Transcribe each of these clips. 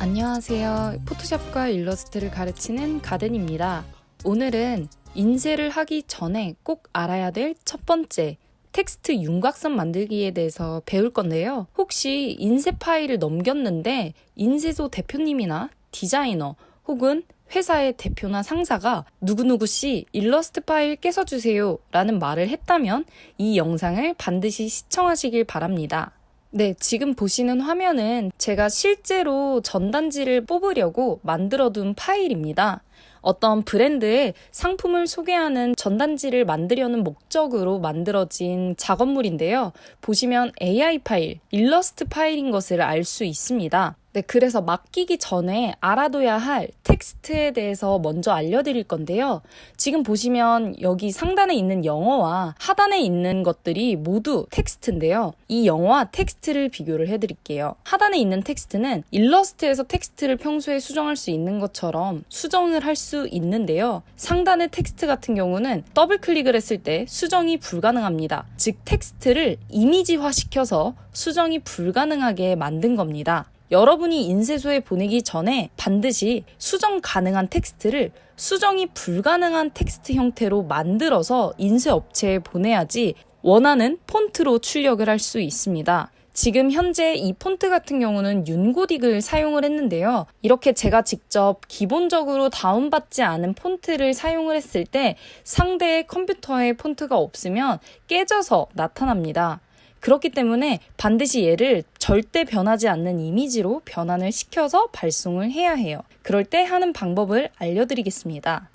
안녕하세요. 포토샵과 일러스트를 가르치는 가든입니다. 오늘은 인쇄를 하기 전에 꼭 알아야 될 첫 번째 텍스트 윤곽선 만들기에 대해서 배울 건데요. 혹시 인쇄 파일을 넘겼는데 인쇄소 대표님이나 디자이너 혹은 회사의 대표나 상사가 누구누구 씨 일러스트 파일 깨서 주세요 라는 말을 했다면 이 영상을 반드시 시청하시길 바랍니다. 네, 지금 보시는 화면은 제가 실제로 전단지를 뽑으려고 만들어둔 파일입니다. 어떤 브랜드의 상품을 소개하는 전단지를 만들려는 목적으로 만들어진 작업물인데요. 보시면 AI 파일, 일러스트 파일인 것을 알 수 있습니다. 네, 그래서 맡기기 전에 알아둬야 할 텍스트에 대해서 먼저 알려드릴 건데요. 지금 보시면 여기 상단에 있는 영어와 하단에 있는 것들이 모두 텍스트인데요. 이 영어와 텍스트를 비교를 해드릴게요. 하단에 있는 텍스트는 일러스트에서 텍스트를 평소에 수정할 수 있는 것처럼 수정을 할 수 있는데요. 상단의 텍스트 같은 경우는 더블 클릭을 했을 때 수정이 불가능합니다. 즉, 텍스트를 이미지화 시켜서 수정이 불가능하게 만든 겁니다. 여러분이 인쇄소에 보내기 전에 반드시 수정 가능한 텍스트를 수정이 불가능한 텍스트 형태로 만들어서 인쇄 업체에 보내야지 원하는 폰트로 출력을 할 수 있습니다. 지금 현재 이 폰트 같은 경우는 윤고딕을 사용을 했는데요. 이렇게 제가 직접 기본적으로 다운받지 않은 폰트를 사용을 했을 때 상대의 컴퓨터에 폰트가 없으면 깨져서 나타납니다. 그렇기 때문에 반드시 얘를 절대 변하지 않는 이미지로 변환을 시켜서 발송을 해야 해요. 그럴 때 하는 방법을 알려드리겠습니다.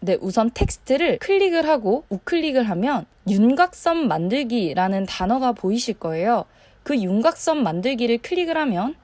네, 우선 텍스트를 클릭을 하고 우클릭을 하면 윤곽선 만들기라는 단어가 보이실 거예요. 그 윤곽선 만들기를 클릭을 하면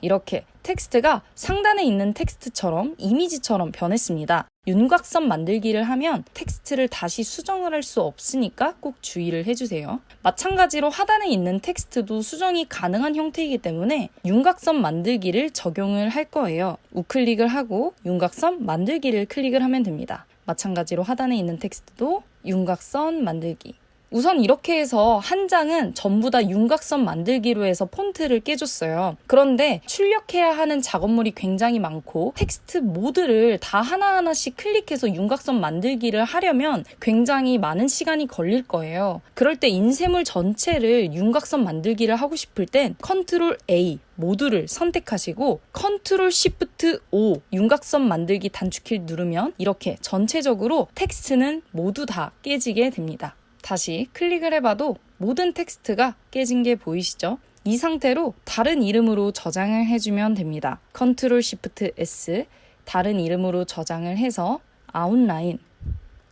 이렇게 텍스트가 상단에 있는 텍스트처럼 이미지처럼 변했습니다. 윤곽선 만들기를 하면 텍스트를 다시 수정을 할 수 없으니까 꼭 주의를 해주세요. 마찬가지로 하단에 있는 텍스트도 수정이 가능한 형태이기 때문에 윤곽선 만들기를 적용을 할 거예요. 우클릭을 하고 윤곽선 만들기를 클릭을 하면 됩니다. 마찬가지로 하단에 있는 텍스트도 윤곽선 만들기. 우선 이렇게 해서 한 장은 전부 다 윤곽선 만들기로 해서 폰트를 깨줬어요. 그런데 출력해야 하는 작업물이 굉장히 많고 텍스트 모드를 다 하나하나씩 클릭해서 윤곽선 만들기를 하려면 굉장히 많은 시간이 걸릴 거예요. 그럴 때 인쇄물 전체를 윤곽선 만들기를 하고 싶을 땐 컨트롤 A 모두를 선택하시고 컨트롤 시프트 O 윤곽선 만들기 단축키를 누르면 이렇게 전체적으로 텍스트는 모두 다 깨지게 됩니다. 다시 클릭을 해봐도 모든 텍스트가 깨진 게 보이시죠? 이 상태로 다른 이름으로 저장을 해주면 됩니다. 컨트롤 시프트 S 다른 이름으로 저장을 해서 아웃라인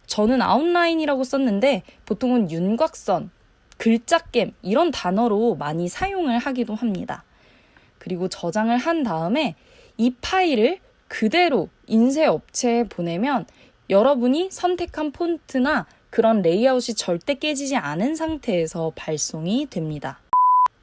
저는 아웃라인이라고 썼는데 보통은 윤곽선, 글자겜 이런 단어로 많이 사용을 하기도 합니다. 그리고 저장을 한 다음에 이 파일을 그대로 인쇄 업체에 보내면 여러분이 선택한 폰트나 그런 레이아웃이 절대 깨지지 않은 상태에서 발송이 됩니다.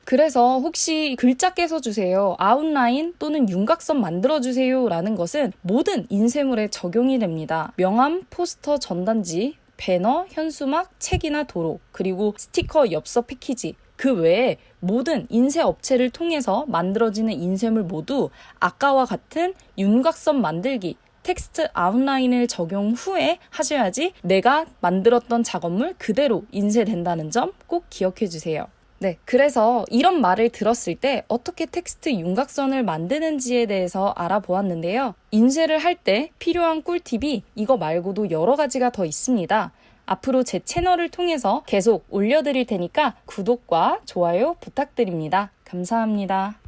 그래서 혹시 글자 깨서 주세요. 아웃라인 또는 윤곽선 만들어 주세요. 라는 것은 모든 인쇄물에 적용이 됩니다. 명함, 포스터, 전단지, 배너, 현수막, 책이나 도로, 그리고 스티커, 엽서 패키지, 그 외에 모든 인쇄 업체를 통해서 만들어지는 인쇄물 모두 아까와 같은 윤곽선 만들기, 텍스트 아웃라인을 적용 후에 하셔야지 내가 만들었던 작업물 그대로 인쇄된다는 점 꼭 기억해 주세요. 네, 그래서 이런 말을 들었을 때 어떻게 텍스트 윤곽선을 만드는지에 대해서 알아보았는데요. 인쇄를 할 때 필요한 꿀팁이 이거 말고도 여러 가지가 더 있습니다. 앞으로 제 채널을 통해서 계속 올려드릴 테니까 구독과 좋아요 부탁드립니다. 감사합니다.